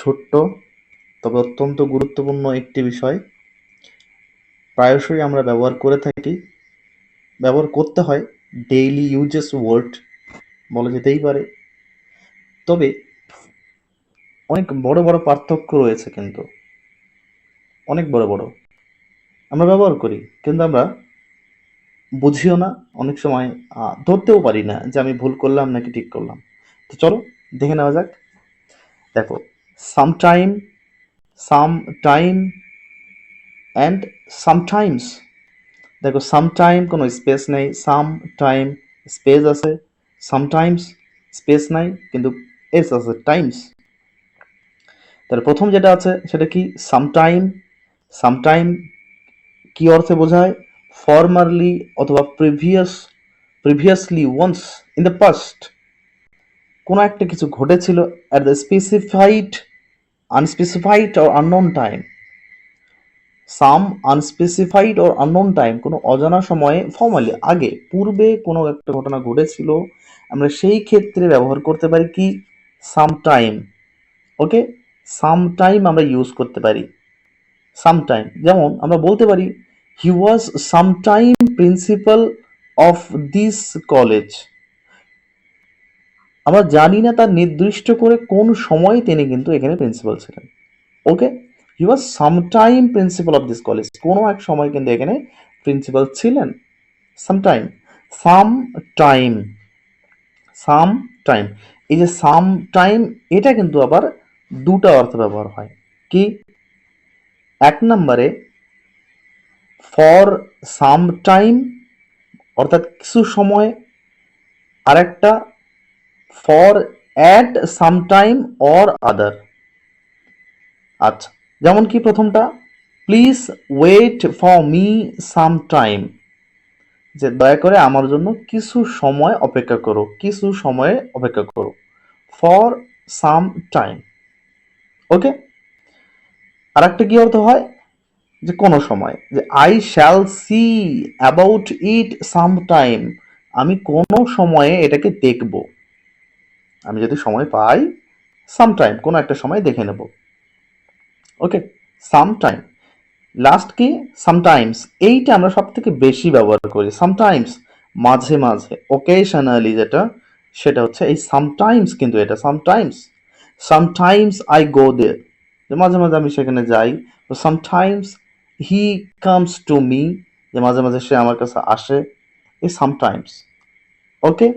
ছোট্ট, তবে অত্যন্ত গুরুত্বপূর্ণ একটি বিষয়। প্রায়শই আমরা ব্যবহার করে থাকি। ব্যবহার করতে হয় ডেইলি ইউজেস ওয়ার্ড বলা যেতেই পারে। তবে অনেক বড় বড় পার্থক্য রয়েছে কিন্তু। অনেক বড় বড়। আমরা ব্যবহার করি, কিন্তু আমরা বুঝিও না, অনেক সময় ধরতেও পারি না যে আমি ভুল করলাম নাকি ঠিক করলাম। তো চলো, দেখে নেওয়া যাক। দেখো sometime some time and sometimes দেখো সামটাইম কোনো স্পেস নেই সাম টাইম স্পেস আছে সামটাইমস স্পেস নাই, কিন্তু এস আছে টাইমস তাহলে প্রথম যেটা আছে, সেটা কি? সামটাইম সামটাইম কি অর্থে বোঝায়? ফর্মারলি অথবা previous previously once in the past কোনো একটা কিছু ঘটেছিল at the specified unspecified or unknown time some unspecified or unknown time কোনো অজানা সময়ে ফর্মালি আগে, পূর্বে কোনো একটা ঘটনা ঘটেছিল, আমরা সেই ক্ষেত্রে ব্যবহার করতে পারি কি? Some time okay some time আমরা ইউজ করতে পারি। সাম টাইম যেমন, আমরা বলতে পারি he was some time principal of this college আমরা জানি না তার নির্দিষ্ট করে কোন সময় তিনি কিন্তু এখানে প্রিন্সিপাল ছিলেন। Okay he was sometime principal of this college কোনো এক সময় কিন্তু এখানে প্রিন্সিপাল ছিলেন। Sometime some time some time এই যে সাম টাইম এটা কিন্তু আবার দুটা অর্থ ব্যবহার হয়। কি? এক নম্বরে ফর সাম টাইম অর্থাৎ কিছু সময়, আরেকটা for at some time or other আচ্ছা যেমন কি প্রথমটা? Please wait for me some time যে দয়া করে আমার জন্য কিছু সময় অপেক্ষা করো, কিছু সময়ে অপেক্ষা করো। ফর সাম টাইম ওকে আর একটা কি অর্থ হয়? যে কোনো সময়। যে I shall see about it some time আমি কোনো সময়ে এটাকে দেখব। আমি যদি সময় পাই সাম টাইম কোনো একটা সময় দেখে নেব। ওকে সাম টাইম লাস্ট কি? সামটাইমস এইটা আমরা সব থেকে বেশি ব্যবহার করি। সামটাইমস মাঝে মাঝে ওকেশনালি যেটা, সেটা হচ্ছে এই সামটাইমস কিন্তু এটা sometimes sometimes I go there মাঝে মাঝে আমি সেখানে যাই। তো sometimes he comes to me যে মাঝে মাঝে সে আমার কাছে আসে। এই সামটাইমস ওকে